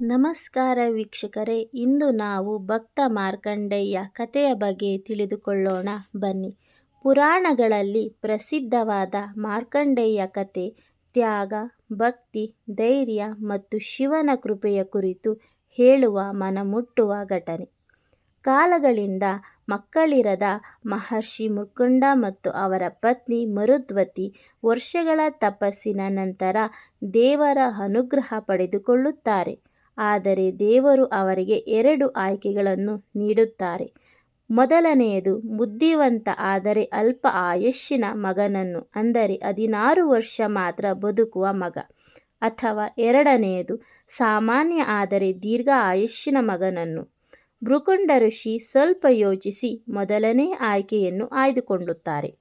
ನಮಸ್ಕಾರ ವೀಕ್ಷಕರೇ, ಇಂದು ನಾವು ಭಕ್ತ ಮಾರ್ಕಂಡೇಯ ಕಥೆಯ ಬಗ್ಗೆ ತಿಳಿದುಕೊಳ್ಳೋಣ. ಬನ್ನಿ. ಪುರಾಣಗಳಲ್ಲಿ ಪ್ರಸಿದ್ಧವಾದ ಮಾರ್ಕಂಡೇಯ ಕಥೆ, ತ್ಯಾಗ, ಭಕ್ತಿ, ಧೈರ್ಯ ಮತ್ತು ಶಿವನ ಕೃಪೆಯ ಕುರಿತು ಹೇಳುವ ಮನಮುಟ್ಟುವ ಘಟನೆ. ಕಾಲಗಳಿಂದ ಮಕ್ಕಳಿರದ ಮಹರ್ಷಿ ಮುಕುಂಡ ಮತ್ತು ಅವರ ಪತ್ನಿ ಮರುದ್ವತಿ ವರ್ಷಗಳ ತಪಸ್ಸಿನ ನಂತರ ದೇವರ ಅನುಗ್ರಹ ಪಡೆದುಕೊಳ್ಳುತ್ತಾರೆ. ಆದರೆ ದೇವರು ಅವರಿಗೆ ಎರಡು ಆಯ್ಕೆಗಳನ್ನು ನೀಡುತ್ತಾರೆ. ಮೊದಲನೆಯದು, ಬುದ್ಧಿವಂತ ಆದರೆ ಅಲ್ಪ ಆಯಸ್ಸಿನ ಮಗನನ್ನು, ಅಂದರೆ ಹದಿನಾರು ವರ್ಷ ಮಾತ್ರ ಬದುಕುವ ಮಗ. ಅಥವಾ ಎರಡನೆಯದು, ಸಾಮಾನ್ಯ ಆದರೆ ದೀರ್ಘ ಆಯುಷ್ಯನ ಮಗನನ್ನು. ಭೃಕುಂಡ ಋಷಿ ಸ್ವಲ್ಪ ಯೋಚಿಸಿ ಮೊದಲನೇ ಆಯ್ಕೆಯನ್ನು ಆಯ್ದುಕೊಳ್ಳುತ್ತಾರೆ.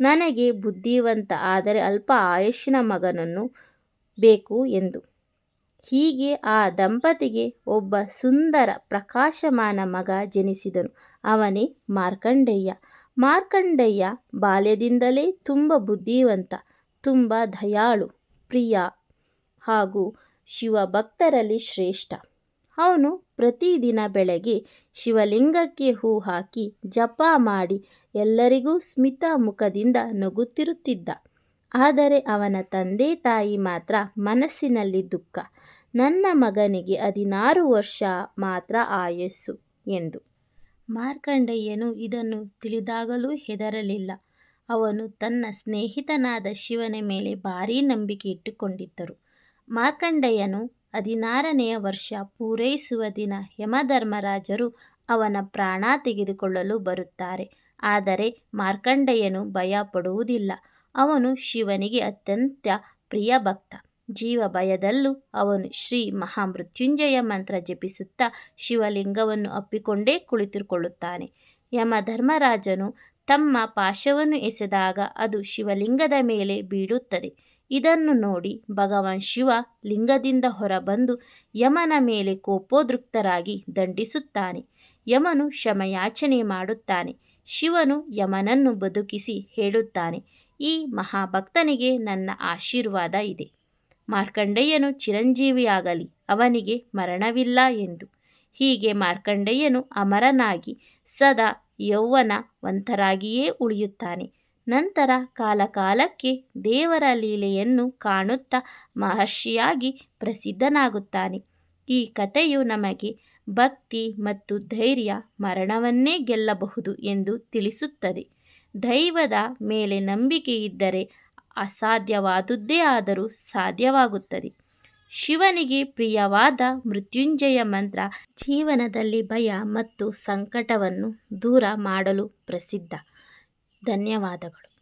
ನನಗೆ ಬುದ್ಧಿವಂತ ಆದರೆ ಅಲ್ಪ ಆಯುಷ್ಯನ ಮಗನನ್ನು ಬೇಕು ಎಂದು. ಹೀಗೆ ಆ ದಂಪತಿಗೆ ಒಬ್ಬ ಸುಂದರ ಪ್ರಕಾಶಮಾನ ಮಗ ಜನಿಸಿದನು. ಅವನೇ ಮಾರ್ಕಂಡೇಯ. ಮಾರ್ಕಂಡೇಯ ಬಾಲ್ಯದಿಂದಲೇ ತುಂಬ ಬುದ್ಧಿವಂತ, ತುಂಬ ದಯಾಳು, ಪ್ರಿಯ ಹಾಗೂ ಶಿವಭಕ್ತರಲ್ಲಿ ಶ್ರೇಷ್ಠ. ಅವನು ಪ್ರತಿದಿನ ಬೆಳಗ್ಗೆ ಶಿವಲಿಂಗಕ್ಕೆ ಹೂ ಹಾಕಿ ಜಪ ಮಾಡಿ ಎಲ್ಲರಿಗೂ ಸ್ಮಿತ ಮುಖದಿಂದ ನಗುತ್ತಿರುತ್ತಿದ್ದ. ಆದರೆ ಅವನ ತಂದೆ ತಾಯಿ ಮಾತ್ರ ಮನಸ್ಸಿನಲ್ಲಿ ದುಃಖ. ನನ್ನ ಮಗನಿಗೆ ಹದಿನಾರು ವರ್ಷ ಮಾತ್ರ ಆಯಸ್ಸು ಎಂದು. ಮಾರ್ಕಂಡೇಯನು ಇದನ್ನು ತಿಳಿದಾಗಲೂ ಹೆದರಲಿಲ್ಲ. ಅವನು ತನ್ನ ಸ್ನೇಹಿತನಾದ ಶಿವನ ಮೇಲೆ ಭಾರೀ ನಂಬಿಕೆ ಇಟ್ಟುಕೊಂಡಿದ್ದರು. ಮಾರ್ಕಂಡೇಯನು ಹದಿನಾರನೆಯ ವರ್ಷ ಪೂರೈಸುವ ದಿನ ಯಮಧರ್ಮರಾಜರು ಅವನ ಪ್ರಾಣ ತೆಗೆದುಕೊಳ್ಳಲು ಬರುತ್ತಾರೆ. ಆದರೆ ಮಾರ್ಕಂಡೇಯನು ಭಯ ಪಡುವುದಿಲ್ಲ ಅವನು ಶಿವನಿಗೆ ಅತ್ಯಂತ ಪ್ರಿಯ ಭಕ್ತ. ಜೀವ ಭಯದಲ್ಲೂ ಅವನು ಶ್ರೀ ಮಹಾಮೃತ್ಯುಂಜಯ ಮಂತ್ರ ಜಪಿಸುತ್ತಾ ಶಿವಲಿಂಗವನ್ನು ಅಪ್ಪಿಕೊಂಡೇ ಕುಳಿತುಕೊಳ್ಳುತ್ತಾನೆ. ಯಮಧರ್ಮರಾಜನು ತಮ್ಮ ಪಾಶವನ್ನು ಎಸೆದಾಗ ಅದು ಶಿವಲಿಂಗದ ಮೇಲೆ ಬೀಳುತ್ತದೆ. ಇದನ್ನು ನೋಡಿ ಭಗವಾನ್ ಶಿವ ಲಿಂಗದಿಂದ ಹೊರಬಂದು ಯಮನ ಮೇಲೆ ಕೋಪೋದೃಕ್ತರಾಗಿ ದಂಡಿಸುತ್ತಾನೆ. ಯಮನು ಶಮಯಾಚನೆ ಮಾಡುತ್ತಾನೆ. ಶಿವನು ಯಮನನ್ನು ಬದುಕಿಸಿ ಹೇಳುತ್ತಾನೆ. ಈ ಮಹಾಭಕ್ತನಿಗೆ ನನ್ನ ಆಶೀರ್ವಾದ ಇದೆ. ಮಾರ್ಕಂಡೇಯನು ಚಿರಂಜೀವಿಯಾಗಲಿ, ಅವನಿಗೆ ಮರಣವಿಲ್ಲ ಎಂದು. ಹೀಗೆ ಮಾರ್ಕಂಡೇಯನು ಅಮರನಾಗಿ ಸದಾ ಯೌವನವಂತರಾಗಿಯೇ ಉಳಿಯುತ್ತಾನೆ. ನಂತರ ಕಾಲಕಾಲಕ್ಕೆ ದೇವರ ಲೀಲೆಯನ್ನು ಕಾಣುತ್ತಾ ಮಹರ್ಷಿಯಾಗಿ ಪ್ರಸಿದ್ಧನಾಗುತ್ತಾನೆ. ಈ ಕಥೆಯು ನಮಗೆ ಭಕ್ತಿ ಮತ್ತು ಧೈರ್ಯ ಮರಣವನ್ನೇ ಗೆಲ್ಲಬಹುದು ಎಂದು ತಿಳಿಸುತ್ತದೆ. ದೈವದ ಮೇಲೆ ನಂಬಿಕೆ ಇದ್ದರೆ ಅಸಾಧ್ಯವಾದುದ್ದೇ ಆದರೂ ಸಾಧ್ಯವಾಗುತ್ತದೆ. ಶಿವನಿಗೆ ಪ್ರಿಯವಾದ ಮೃತ್ಯುಂಜಯ ಮಂತ್ರ ಜೀವನದಲ್ಲಿ ಭಯ ಮತ್ತು ಸಂಕಟವನ್ನು ದೂರ ಮಾಡಲು ಪ್ರಸಿದ್ಧ. ಧನ್ಯವಾದಗಳು.